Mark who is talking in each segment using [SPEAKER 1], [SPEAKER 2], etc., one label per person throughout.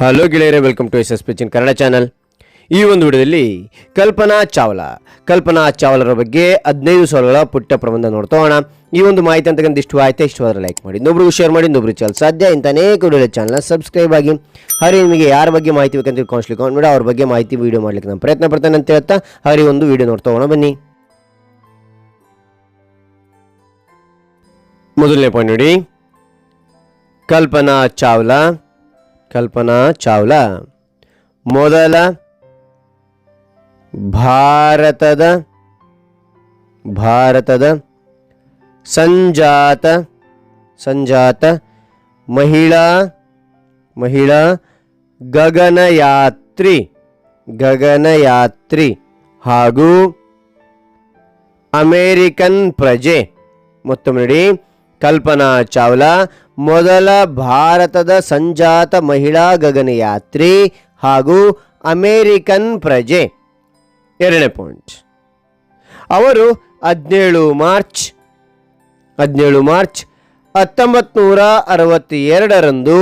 [SPEAKER 1] Hello ಗೆಳೆಯರೇ welcome to S S ಪಿಚಿನ್ Kannada channel ಈ ಒಂದು ವಿಡಿಯೋದಲ್ಲಿ ಕಲ್ಪನಾ ಚಾವ್ಲಾ. ಕಲ್ಪನಾ ಚಾವ್ಲರ ಬಗ್ಗೆ ಹದಿನೈದು ಸಾವಿರಗಳ ಪುಟ್ಟ ಪ್ರಬಂಧ ನೋಡ್ತಾ ಹೋಣ ಈ ಒಂದು ಮಾಹಿತಿ ಅಂತಕ್ಕಂಥ ಇಷ್ಟು ಆಯ್ತಾ ಆದರೆ ಲೈಕ್ ಮಾಡಿ. ಇನ್ನೊಬ್ರಿಗೂ ಶೇರ್ ಮಾಡಿ, ಇನ್ನೊಬ್ರು ಚಾನಲ್ ಸಾಧ್ಯ ಇಂಥ ಅನೇಕ ವಿಡಿಯೋ ಚಾನಲ್ನ ಸಬ್ಸ್ಕ್ರೈಬ್ ಆಗಿ. ಹಾಗೆ ನಿಮಗೆ ಯಾರ ಬಗ್ಗೆ ಮಾಹಿತಿ ಬೇಕಂತ ಕೌನ್ಸಿಲಿಂಗ್ ಮಾಡಿ ಅವ್ರ ಬಗ್ಗೆ ಮಾಹಿತಿ ವೀಡಿಯೋ ಮಾಡ್ಲಿಕ್ಕೆ ನಾನು ಪ್ರಯತ್ನ ಪಡ್ತೇನೆ ಅಂತ ಹೇಳ್ತಾ ಹಾಗೆ ಒಂದು ವಿಡಿಯೋ ನೋಡ್ತಾ ಹೋಗೋಣ. ಬನ್ನಿ. ಮೊದಲನೇ ಪಾಯಿಂಟ್ ನೋಡಿ. ಕಲ್ಪನಾ ಚಾವ್ಲಾ. ಕಲ್ಪನಾ ಚಾವ್ಲಾ. ಮೊದಲ ಭಾರತದ ಭಾರತದ ಸಂಜಾತ ಸಂಜಾತ ಮಹಿಳಾ ಮಹಿಳಾ ಗಗನಯಾತ್ರಿ ಗಗನಯಾತ್ರಿ ಹಾಗೂ ಅಮೇರಿಕನ್ ಪ್ರಜೆ. ಮತ್ತೊಮ್ಮೆ ನೋಡಿ. ಕಲ್ಪನಾ ಚಾವ್ಲಾ, ಮೊದಲ ಭಾರತದ ಸಂಜಾತ ಮಹಿಳಾ ಗಗನಯಾತ್ರಿ ಹಾಗೂ ಅಮೇರಿಕನ್ ಪ್ರಜೆ. ಎರಡನೇ ಪಾಯಿಂಟ್. ಅವರು ಹದಿನೇಳು ಮಾರ್ಚ್ ಹದಿನೇಳು ಮಾರ್ಚ್ ಹತ್ತೊಂಬತ್ತು ನೂರ ಅರವತ್ತೆರಡರಂದು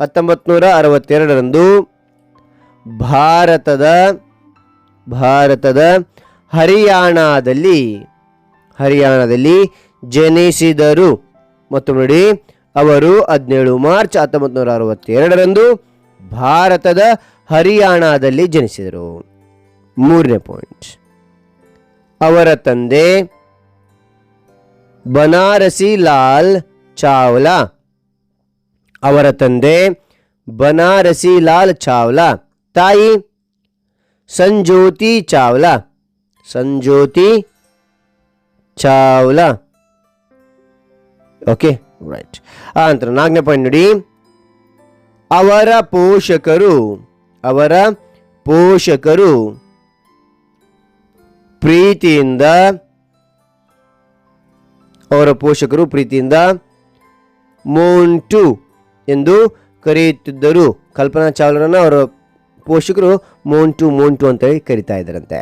[SPEAKER 1] ಹತ್ತೊಂಬತ್ತು ನೂರ ಅರವತ್ತೆರಡರಂದು ಭಾರತದ ಭಾರತದ ಹರಿಯಾಣದಲ್ಲಿ ಹರಿಯಾಣದಲ್ಲಿ ಜನಿಸಿದರು. ಮತ್ತು ನೋಡಿ, ಅವರು ಹದಿನೇಳು ಮಾರ್ಚ್ ಹತ್ತೊಂಬತ್ತು ನೂರ ಅರವತ್ತೆರಡರಂದು ಭಾರತದ ಹರಿಯಾಣದಲ್ಲಿ ಜನಿಸಿದರು. ಮೂರನೇ ಪಾಯಿಂಟ್. ಅವರ ತಂದೆ ಬನಾರಸಿ ಲಾಲ್ ಚಾವ್ಲಾ. ಅವರ ತಂದೆ ಬನಾರಸಿ ಲಾಲ್ ಚಾವ್ಲಾ. ತಾಯಿ ಸಂಜೋತಿ ಚಾವ್ಲಾ. ಸಂಜೋತಿ ಚಾವ್ಲಾ. ಓಕೆ ರೈಟ್ ಆನಂತರ ನಂತರ ನಾಲ್ಕನೇ ಪಾಯಿಂಟ್ ನೋಡಿ. ಅವರ ಪೋಷಕರು ಅವರ ಪೋಷಕರು ಪ್ರೀತಿಯಿಂದ, ಅವರ ಪೋಷಕರು ಪ್ರೀತಿಯಿಂದ ಮೋಂಟು ಎಂದು ಕರೆಯುತ್ತಿದ್ದರು. ಕಲ್ಪನಾ ಚಾವ್ಲಾರನ್ನ ಅವರ ಪೋಷಕರು ಮೋಂಟು ಮೋಂಟು ಅಂತ ಹೇಳಿ ಕರಿತಾ ಇದ್ದಾರಂತೆ.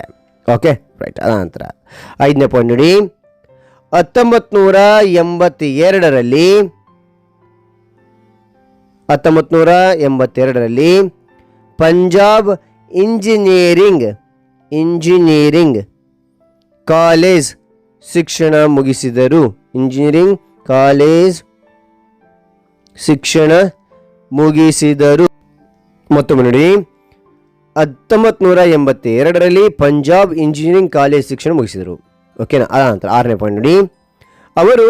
[SPEAKER 1] ಓಕೆ ರೈಟ್ ಅದ ನಂತರ ಐದನೇ ಪಾಯಿಂಟ್ ನೋಡಿ. ಹತ್ತೊಂಬತ್ತು ನೂರ ಎಂಬತ್ತೆರಡರಲ್ಲಿ ಹತ್ತೊಂಬತ್ತು ಎಂಬತ್ತೆರಡರಲ್ಲಿ ಪಂಜಾಬ್ ಇಂಜಿನಿಯರಿಂಗ್ ಇಂಜಿನಿಯರಿಂಗ್ ಕಾಲೇಜ್ ಶಿಕ್ಷಣ ಮುಗಿಸಿದರು. ಇಂಜಿನಿಯರಿಂಗ್ ಕಾಲೇಜ್ ಶಿಕ್ಷಣ ಮುಗಿಸಿದರು. ಮತ್ತೊಮ್ಮೆ ನೋಡಿ ಹತ್ತೊಂಬತ್ತು ನೂರ ಎಂಬತ್ತೆರಡರಲ್ಲಿ ಪಂಜಾಬ್ ಇಂಜಿನಿಯರಿಂಗ್ ಕಾಲೇಜ್ ಶಿಕ್ಷಣ ಮುಗಿಸಿದರು. ಓಕೆನಾ? ಅದ ನಂತರ ಆರನೇ ಪಾಯಿಂಟ್ ನೋಡಿ. ಅವರು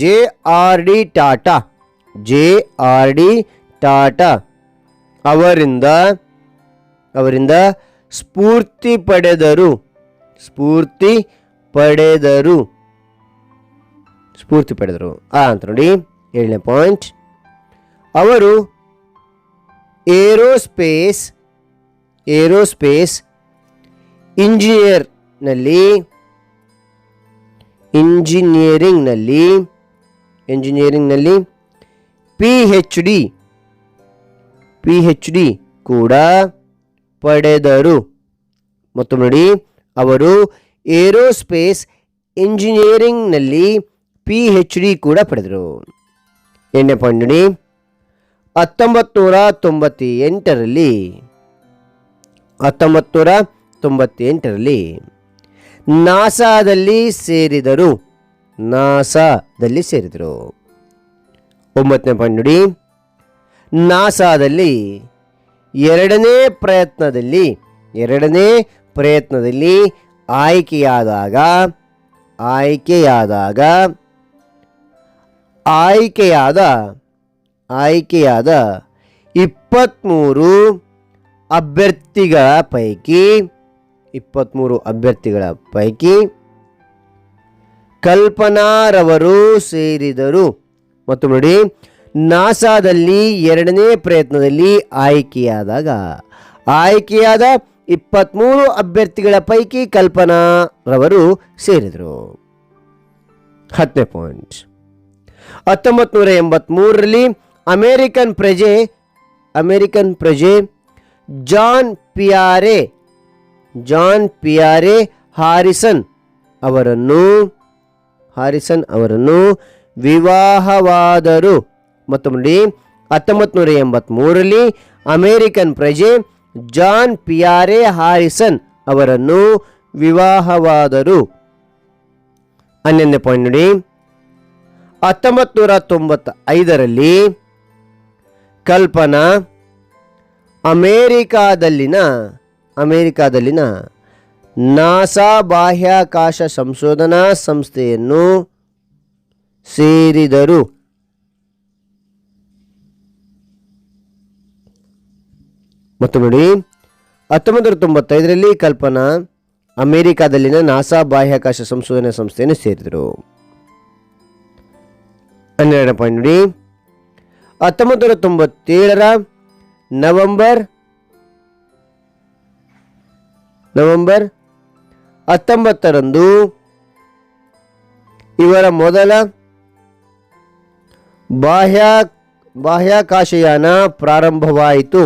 [SPEAKER 1] J R D Tata, J R D Tata ಅವರಿಂದ ಅವರಿಂದ ಸ್ಫೂರ್ತಿ ಪಡೆದರು. ಸ್ಫೂರ್ತಿ ಪಡೆದರು. ಸ್ಫೂರ್ತಿ ಪಡೆದರು. ಆ ನೋಡಿ, ಏಳನೇ ಪಾಯಿಂಟ್ ಅವರು ಏರೋಸ್ಪೇಸ್ ಏರೋಸ್ಪೇಸ್ ಇಂಜಿನಿಯರ್ನಲ್ಲಿ ಇಂಜಿನಿಯರಿಂಗ್ನಲ್ಲಿ ಇಂಜಿನಿಯರಿಂಗ್ನಲ್ಲಿ P H D P H D ಕೂಡ ಪಡೆದರು. ಮತ್ತು ನೋಡಿ, ಅವರು ಏರೋಸ್ಪೇಸ್ ಇಂಜಿನಿಯರಿಂಗ್ನಲ್ಲಿ ಪಿ ಹೆಚ್ ಡಿ ಕೂಡ ಪಡೆದರು. ಎಣ್ಣೆ ಪಾಯಿಂಟ್ ನೋಡಿ ಹತ್ತೊಂಬತ್ತು ನೂರ ತೊಂಬತ್ತೆಂಟರಲ್ಲಿ ಹತ್ತೊಂಬತ್ತು ನೂರ ತೊಂಬತ್ತೆಂಟರಲ್ಲಿ ನಾಸಾದಲ್ಲಿ ಸೇರಿದರು. ನಾಸಾದಲ್ಲಿ ಸೇರಿದರು. ಒಂಬತ್ತನೇ ಪಾಯಿಂಟ್ ನೋಡಿ. ನಾಸಾದಲ್ಲಿ ಎರಡನೇ ಪ್ರಯತ್ನದಲ್ಲಿ ಎರಡನೇ ಪ್ರಯತ್ನದಲ್ಲಿ ಆಯ್ಕೆಯಾದಾಗ ಆಯ್ಕೆಯಾದಾಗ, ಆಯ್ಕೆಯಾದ ಆಯ್ಕೆಯಾದ ಇಪ್ಪತ್ತ್ಮೂರು ಅಭ್ಯರ್ಥಿಗಳ ಪೈಕಿ ಇಪ್ಪತ್ತ್ಮೂರು ಅಭ್ಯರ್ಥಿಗಳ ಪೈಕಿ ಕಲ್ಪನಾರವರು ಸೇರಿದರು. ಮತ್ತು ನೋಡಿ, ನಾಸಾದಲ್ಲಿ ಎರಡನೇ ಪ್ರಯತ್ನದಲ್ಲಿ ಆಯ್ಕೆಯಾದಾಗ, ಆಯ್ಕೆಯಾದ ಇಪ್ಪತ್ತ್ಮೂರು ಅಭ್ಯರ್ಥಿಗಳ ಪೈಕಿ ಕಲ್ಪನಾರವರು ಸೇರಿದರು. ಹತ್ತನೇ ಪಾಯಿಂಟ್. ಹತ್ತೊಂಬತ್ತು ನೂರ ಎಂಬತ್ತ್ಮೂರರಲ್ಲಿ ಅಮೇರಿಕನ್ ಪ್ರಜೆ ಅಮೇರಿಕನ್ ಪ್ರಜೆ Jean Pierre Jean Pierre Harrison ಅವರನ್ನು ಹಾರಿಸನ್ ಅವರನ್ನು ವಿವಾಹವಾದರು. ಮತ್ತು ಹತ್ತೊಂಬತ್ತು ನೂರ ಅಮೇರಿಕನ್ ಪ್ರಜೆ ಜಾನ್ ಪಿಯಾರೆ ಹಾರಿಸನ್ ಅವರನ್ನು ವಿವಾಹವಾದರು. ಹನ್ನೊಂದನೇ ಪಾಯಿಂಟ್ ನೋಡಿ ಹತ್ತೊಂಬತ್ತು ತೊಂಬತ್ತ ಐದರಲ್ಲಿ ಕಲ್ಪನಾ ಅಮೇರಿಕಾದಲ್ಲಿನ ಅಮೇರಿಕಾದಲ್ಲಿನ ನಾಸಾ ಬಾಹ್ಯಾಕಾಶ ಸಂಶೋಧನಾ ಸಂಸ್ಥೆಯನ್ನು ಸೇರಿದರು. ಮತ್ತು ನೋಡಿ ಹತ್ತೊಂಬತ್ತು ನೂರ ತೊಂಬತ್ತೈದರಲ್ಲಿ ಕಲ್ಪನಾ ಅಮೆರಿಕಾದಲ್ಲಿನ ನಾಸಾ ಬಾಹ್ಯಾಕಾಶ ಸಂಶೋಧನಾ ಸಂಸ್ಥೆಯನ್ನು ಸೇರಿದರು. ಹನ್ನೆರಡನೇ ಪಾಯಿಂಟ್ ನೋಡಿ ಹತ್ತೊಂಬತ್ತು ನೂರ ತೊಂಬತ್ತೇಳರ ನವೆಂಬರ್ ನವೆಂಬರ್ ಹತ್ತೊಂಬತ್ತರಂದು ಇವರ ಮೊದಲ ಬಾಹ್ಯ ಬಾಹ್ಯಾಕಾಶಯಾನ ಪ್ರಾರಂಭವಾಯಿತು.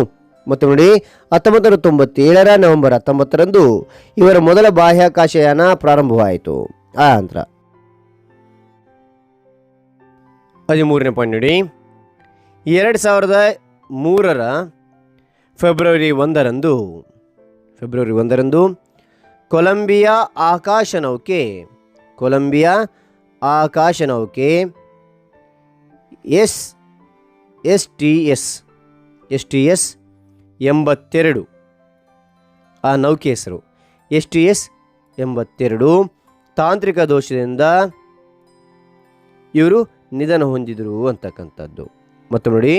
[SPEAKER 1] ಮತ್ತು ನೋಡಿ ಹತ್ತೊಂಬತ್ತು ನೂರ ತೊಂಬತ್ತೇಳರ ನವೆಂಬರ್ ಹತ್ತೊಂಬತ್ತರಂದು ಇವರ ಮೊದಲ ಬಾಹ್ಯಾಕಾಶಯಾನ ಪ್ರಾರಂಭವಾಯಿತು. ಆ ನಂತರ ಹದಿಮೂರನೇ ಪಾಯಿಂಟ್ ನೋಡಿ, ಎರಡು ಸಾವಿರದ ಮೂರರ ಫೆಬ್ರವರಿ ಒಂದರಂದು ಫೆಬ್ರವರಿ ಒಂದರಂದು, ಕೊಲಂಬಿಯಾ ಆಕಾಶನೌಕೆ Columbia ಆಕಾಶನೌಕೆ, S S T S S T S ಎಂಬತ್ತೆರಡು. ಆ ನೌಕೆ ಹೆಸರು ಎಸ್ ಟಿ ಎಸ್ ಎಂಬತ್ತೆರಡು. ತಾಂತ್ರಿಕ ದೋಷದಿಂದ ಇವರು ನಿಧನ ಹೊಂದಿದರು ಅಂತಕ್ಕಂಥದ್ದು. ಮತ್ತು ನೋಡಿ,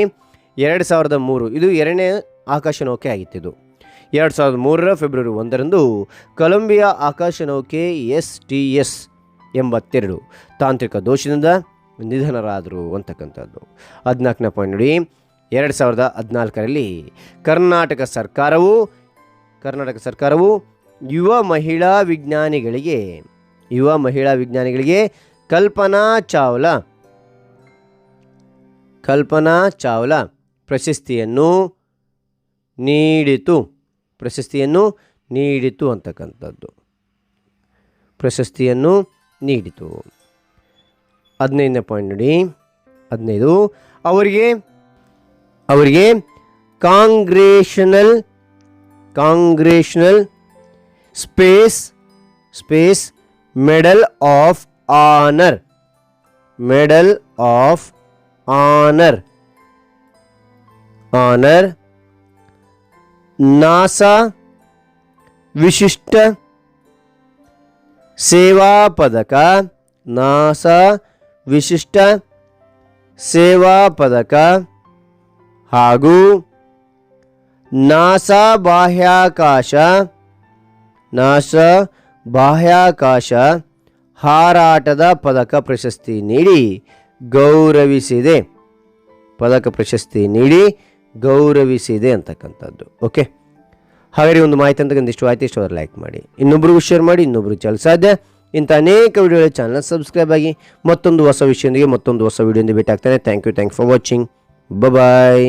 [SPEAKER 1] ಎರಡು ಸಾವಿರದ ಮೂರು, ಇದು ಎರಡನೇ ಆಕಾಶ ನೌಕೆ ಆಗಿತ್ತಿದು ಎರಡು ಸಾವಿರದ ಮೂರರ ಫೆಬ್ರವರಿ ಒಂದರಂದು ಕೊಲಂಬಿಯಾ ಆಕಾಶ ನೌಕೆ ಎಸ್ ಟಿ ಎಸ್ ಎಂಬತ್ತೆರಡು ತಾಂತ್ರಿಕ ದೋಷದಿಂದ ನಿಧನರಾದರು ಅಂತಕ್ಕಂಥದ್ದು. ಹದಿನಾಲ್ಕನೇ ಪಾಯಿಂಟ್ ನೋಡಿ, ಎರಡು ಸಾವಿರದ ಹದಿನಾಲ್ಕರಲ್ಲಿ ಕರ್ನಾಟಕ ಸರ್ಕಾರವು ಕರ್ನಾಟಕ ಸರ್ಕಾರವು ಯುವ ಮಹಿಳಾ ವಿಜ್ಞಾನಿಗಳಿಗೆ, ಯುವ ಮಹಿಳಾ ವಿಜ್ಞಾನಿಗಳಿಗೆ ಕಲ್ಪನಾ ಚಾವ್ಲಾ ಕಲ್ಪನಾ ಚಾವ್ಲಾ ಪ್ರಶಸ್ತಿಯನ್ನು ನೀಡಿತು. ಪ್ರಶಸ್ತಿಯನ್ನು ನೀಡಿತು ಅಂತಕ್ಕಂಥದ್ದು. ಪ್ರಶಸ್ತಿಯನ್ನು ನೀಡಿತು. ಹದಿನೈದನೇ ಪಾಯಿಂಟ್ ನೋಡಿ. ಹದಿನೈದು. ಅವರಿಗೆ ಅವರಿಗೆ congressional congressional space space medal of honour. Medal of honour. Honour. NASA ವಿಶಿಷ್ಟ ಸೇವಾ ಪದಕ, ನಾಸಾ ವಿಶಿಷ್ಟ ಸೇವಾ ಪದಕ ಹಾಗೂ ನಾಸಾ ಬಾಹ್ಯಾಕಾಶ ನಾಸಾ ಬಾಹ್ಯಾಕಾಶ ಹಾರಾಟದ ಪದಕ ಪ್ರಶಸ್ತಿ ನೀಡಿ ಗೌರವಿಸಿದೆ. ಪದಕ ಪ್ರಶಸ್ತಿ ನೀಡಿ ಗೌರವಿಸಿದೆ ಅಂತಕ್ಕಂಥದ್ದು. ಓಕೆ ಹಾಗಾದರೆ ಒಂದು ಮಾಹಿತಿ ಅಂತ ಇಷ್ಟು ಆಯ್ತು ಇಷ್ಟು ಲೈಕ್ ಮಾಡಿ. ಇನ್ನೊಬ್ರಿಗೂ ಶೇರ್ ಮಾಡಿ ಇನ್ನೊಬ್ರು ಸಾಧ್ಯ? ಇಂಥ ಅನೇಕ ವಿಡಿಯೋಗಳ ಚಾನಲ್ ಸಬ್ಸ್ಕ್ರೈಬ್ ಆಗಿ ಮತ್ತೊಂದು ಹೊಸ ವಿಷಯದೊಂದಿಗೆ ಮತ್ತೊಂದು ಹೊಸ ವಿಡಿಯೋದಿಂದ ಭೇಟಿ ಆಗ್ತಾನೆ thank you thank for watching bye